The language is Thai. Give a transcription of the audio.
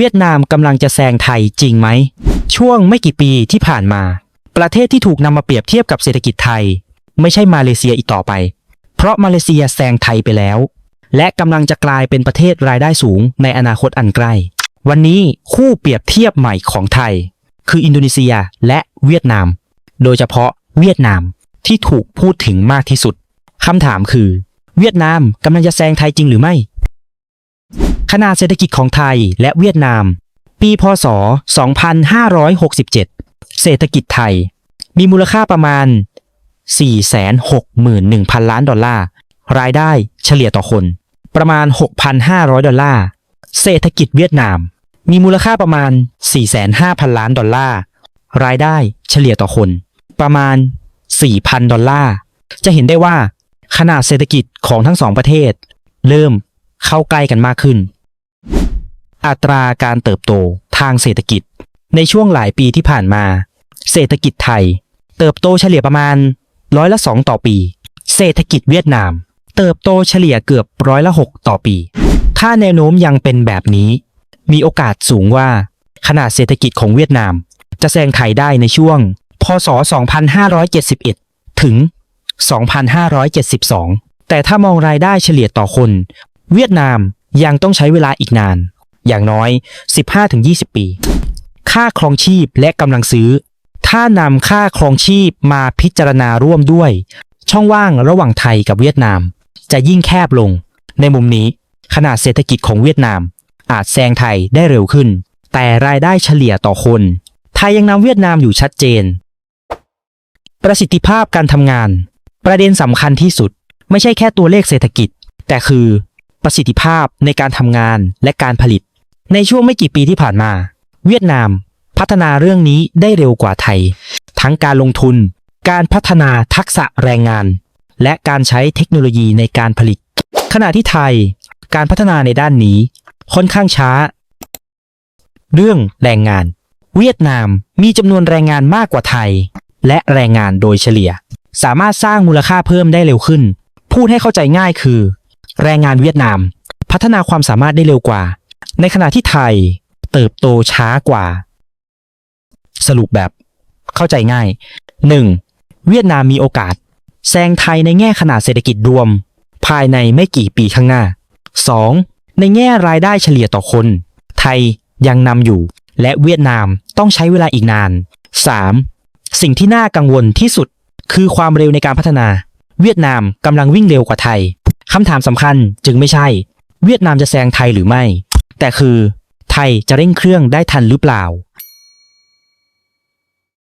เวียดนามกำลังจะแซงไทยจริงไหม ช่วงไม่กี่ปีที่ผ่านมา ประเทศที่ถูกนำมาเปรียบเทียบกับเศรษฐกิจไทย ไม่ใช่มาเลเซียอีกต่อไป เพราะมาเลเซียแซงไทยไปแล้ว และกำลังจะกลายเป็นประเทศรายได้สูงในอนาคตอันใกล้ วันนี้คู่เปรียบเทียบใหม่ของไทย คืออินโดนีเซียและเวียดนาม โดยเฉพาะเวียดนามที่ถูกพูดถึงมากที่สุดคำถามคือ เวียดนามกำลังจะแซงไทยจริงหรือไม่ ขนาดเศรษฐกิจของไทยและเวียดนาม ปีพศ 2567 เศรษฐกิจไทย มีมูลค่าประมาณ 461,000 ล้านดอลลาร์ รายได้เฉลี่ยต่อคน ประมาณ 6,500 ดอลลาร์ เศรษฐกิจเวียดนาม มีมูลค่าประมาณ 4,500ล้านดอลลาร์ รายได้เฉลี่ยต่อคน ประมาณ 4,000 ดอลลาร์ จะเห็นได้ว่าขนาดเศรษฐกิจของทั้งสองประเทศ เริ่ม เข้าใกล้กันมากขึ้น อัตราการเติบโตทางเศรษฐกิจ ในช่วงหลายปีที่ผ่านมา เศรษฐกิจไทย เติบโตเฉลี่ยประมาณร้อยละสองต่อปี เศรษฐกิจเวียดนาม เติบโตเฉลี่ยเกือบร้อยละหกต่อปี ถ้าแนวโน้มยังเป็นแบบนี้ มีโอกาสสูงว่าขนาดเศรษฐกิจของเวียดนาม จะแซงไทยได้ในช่วง พศ 2571 ถึง 2572 แต่ถ้ามองรายได้เฉลี่ยต่อคน เวียดนามยังต้องใช้เวลาอีกนาน อย่างน้อย 15-20 ปี ค่าครองชีพและกำลังซื้อ ถ้านำค่าครองชีพมาพิจารณาร่วมด้วย ช่องว่างระหว่างไทยกับเวียดนาม จะยิ่งแคบลง ในมุมนี้ขนาดเศรษฐกิจของเวียดนาม อาจแซงไทยได้เร็วขึ้น แต่รายได้เฉลี่ยต่อคน ไทยยังนำเวียดนามอยู่ชัดเจน ประสิทธิภาพการทำงาน ประเด็นสำคัญที่สุด ไม่ใช่แค่ตัวเลขเศรษฐกิจ แต่คือ ประสิทธิภาพในการทำงานและการผลิต ในช่วงไม่กี่ปีที่ผ่านมา เวียดนามพัฒนาเรื่องนี้ได้เร็วกว่าไทย ทั้งการลงทุน การพัฒนาทักษะแรงงาน และการใช้เทคโนโลยีในการผลิต ขณะที่ไทย การพัฒนาในด้านนี้ ค่อนข้างช้า เรื่องแรงงาน เวียดนามมีจำนวนแรงงานมากกว่าไทย และแรงงานโดยเฉลี่ย สามารถสร้างมูลค่าเพิ่มได้เร็วขึ้น พูดให้เข้าใจง่ายคือ แรงงานเวียดนาม พัฒนาความสามารถได้เร็วกว่า ในขณะที่ไทยเติบโตช้ากว่า สรุปแบบเข้าใจง่าย 1. เวียดนามมีโอกาสแซงไทยในแง่ขนาดเศรษฐกิจรวม ภายในไม่กี่ปีข้างหน้า 2. ในแง่รายได้เฉลี่ยต่อคน ไทยยังนำอยู่ และเวียดนามต้องใช้เวลาอีกนาน 3. สิ่งที่น่ากังวลที่สุดคือความเร็วในการพัฒนา เวียดนามกำลังวิ่งเร็วกว่าไทย คำถามสำคัญจึงไม่ใช่ เวียดนามจะแซงไทยหรือไม่ แต่คือ ไทยจะเร่งเครื่องได้ทันหรือเปล่า